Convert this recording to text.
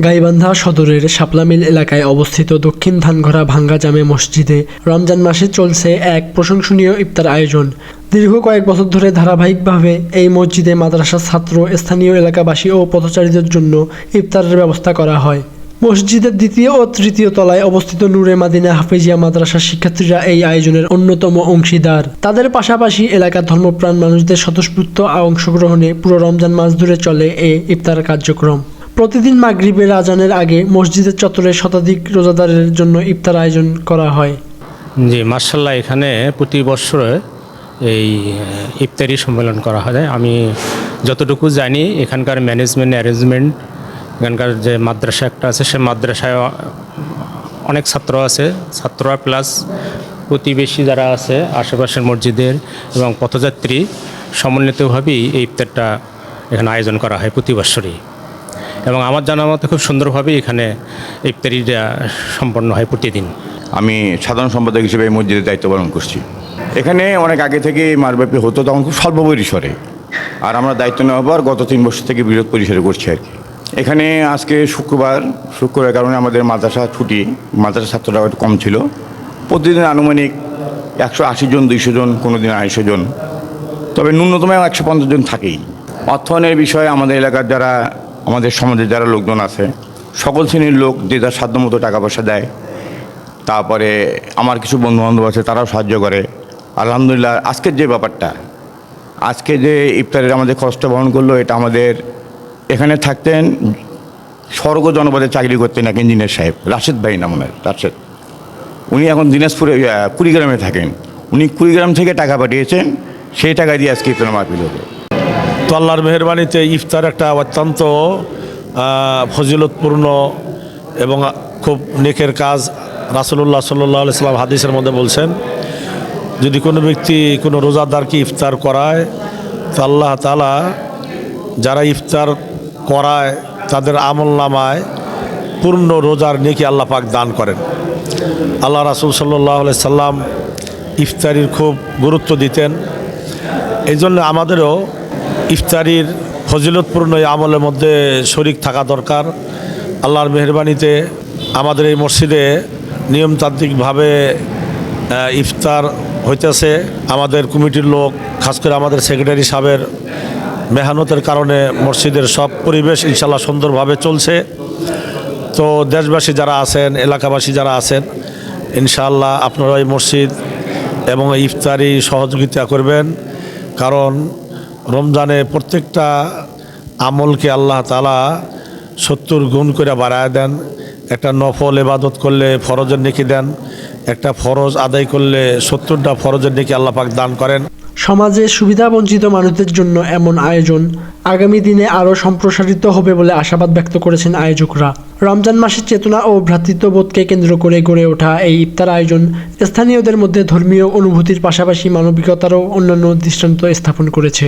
গাইবান্ধা সদরের শাপলামিল এলাকায় অবস্থিত দক্ষিণ ধানঘরা ভাঙ্গা জামে মসজিদে রমজান মাসে চলছে এক প্রশংসনীয় ইফতার আয়োজন। দীর্ঘ কয়েক বছর ধরে ধারাবাহিকভাবে এই মসজিদে মাদ্রাসার ছাত্র, স্থানীয় এলাকাবাসী ও পথচারীদের জন্য ইফতারের ব্যবস্থা করা হয়। মসজিদের দ্বিতীয় ও তৃতীয় তলায় অবস্থিত নূরে মাদিনা হাফিজিয়া মাদ্রাসার শিক্ষার্থীরা এই আয়োজনের অন্যতম অংশীদার। তাদের পাশাপাশি এলাকার ধর্মপ্রাণ মানুষদের স্বতঃস্ফূর্ত অংশগ্রহণে পুরো রমজান মাস ধরে চলে এই ইফতার কার্যক্রম। প্রতিদিন মাগরিবের আজানের আগে মসজিদের চত্বরে শতাধিক রোজাদারের জন্য ইফতার আয়োজন করা হয়। জি মার্শাল্লাহ এখানে প্রতি বছরে এই ইফতারি সম্মেলন করা হয়। আমি যতটুকু জানি, এখানকার ম্যানেজমেন্ট, অ্যারেঞ্জমেন্ট, এখানকার যে মাদ্রাসা একটা আছে, সে মাদ্রাসায় অনেক ছাত্র আছে। ছাত্ররা প্লাস প্রতিবেশী যারা আছে, আশেপাশের মসজিদের এবং পথযাত্রী, সমন্বিতভাবেই এই ইফতারটা এখানে আয়োজন করা হয় প্রতি বছরই। এবং আমার জানা মতে খুব সুন্দরভাবেই এখানে ইফতারিটা সম্পন্ন হয় প্রতিদিন। আমি সাধারণ সম্পাদক হিসেবে এই মসজিদের দায়িত্ব পালন করছি। এখানে অনেক আগে থেকে মারব্যাপী হতো, তখন খুব স্বল্প পরিসরে। আর আমরা দায়িত্ব নেওয়ার পর গত তিন বছর থেকে বৃহৎ পরিসরে করছি আর কি। এখানে আজকে শুক্রবার, শুক্রবারের কারণে আমাদের মাদ্রাসা ছুটি, মাদ্রাসা ছাত্ররা একটু কম ছিল। প্রতিদিন আনুমানিক একশো আশি জন, দুইশো জন কোনো দিন আড়াইশো জন। তবে ন্যূনতম একশো পঞ্চাশ জন থাকেই। অর্থায়নের বিষয়ে আমাদের এলাকার যারা আমাদের সমাজের যারা লোকজন আছে, সকল শ্রেণির লোক যে যার সাধ্যমতো টাকা পয়সা দেয়, তারপরে আমার কিছু বন্ধু বান্ধব আছে, তারাও সাহায্য করে। আলহামদুলিল্লাহ আজকের যে ব্যাপারটা, আজকে যে ইফতারের আমাদের খরচটা বহন করল, এটা আমাদের এখানে থাকতেন স্বর্গ জনপদে চাকরি করতেন এক ইঞ্জিনিয়ার সাহেব, রাশেদ ভাই নাম ওনার, রাশেদ। উনি এখন দিনাজপুরে কুড়িগ্রামে থাকেন। উনি কুড়িগ্রাম থেকে টাকা পাঠিয়েছেন, সেই টাকা দিয়ে আজকে ইফতার মাহফিল হলো। তো আল্লাহর মেহরবানিতে ইফতার একটা অত্যন্ত ফজিলতপূর্ণ এবং খুব নেকের কাজ রাসুল্লাহ সাল্লাহ সাল্লাম হাদিসের মধ্যে বলছেন, যদি কোনো ব্যক্তি কোনো রোজাদারকে ইফতার করায়, তো আল্লাহ তালা যারা ইফতার করায় তাদের আমল নামায় পূর্ণ রোজার নেকি আল্লাহ পাক দান করেন। আল্লাহ রাসুল সাল্লাহ সাল্লাম ইফতারির খুব গুরুত্ব দিতেন। এই জন্য আমাদেরও ইফতারির ফজিলতপূর্ণ এই আমলের মধ্যে শরিক থাকা দরকার। আল্লাহর মেহরবানিতে আমাদের এই মসজিদে নিয়মতান্ত্রিকভাবে ইফতার হইতেছে। আমাদের কমিটির লোক, খাস করে আমাদের সেক্রেটারি সাহেবের মেহনতের কারণে মসজিদের সব পরিবেশ ইনশাল্লাহ সুন্দরভাবে চলছে। তো দেশবাসী যারা আছেন, এলাকাবাসী যারা আছেন, ইনশাআল্লাহ আপনারা এই মসজিদ এবং ইফতারি সহযোগিতা করবেন। কারণ রমজানে প্রত্যেকটা আমলকে আল্লাহ তালা সত্তর গুণ করে বাড়ায় দেন। একটা নফল এবাদত করলে ফরজের নেকি দেন। একটা ফরজ আদায় করলে সত্তরটা ফরজের নেকি আল্লাহ পাক দান করেন। সমাজে সুবিধাবঞ্চিত মানুষদের জন্য এমন আয়োজন আগামী দিনে আরও সম্প্রসারিত হবে বলে আশাবাদ ব্যক্ত করেছেন আয়োজকরা। রমজান মাসের চেতনা ও ভ্রাতৃত্ববোধকে কেন্দ্র করে গড়ে ওঠা এই ইফতার আয়োজন স্থানীয়দের মধ্যে ধর্মীয় অনুভূতির পাশাপাশি মানবিকতারও অন্যান্য দৃষ্টান্ত স্থাপন করেছে।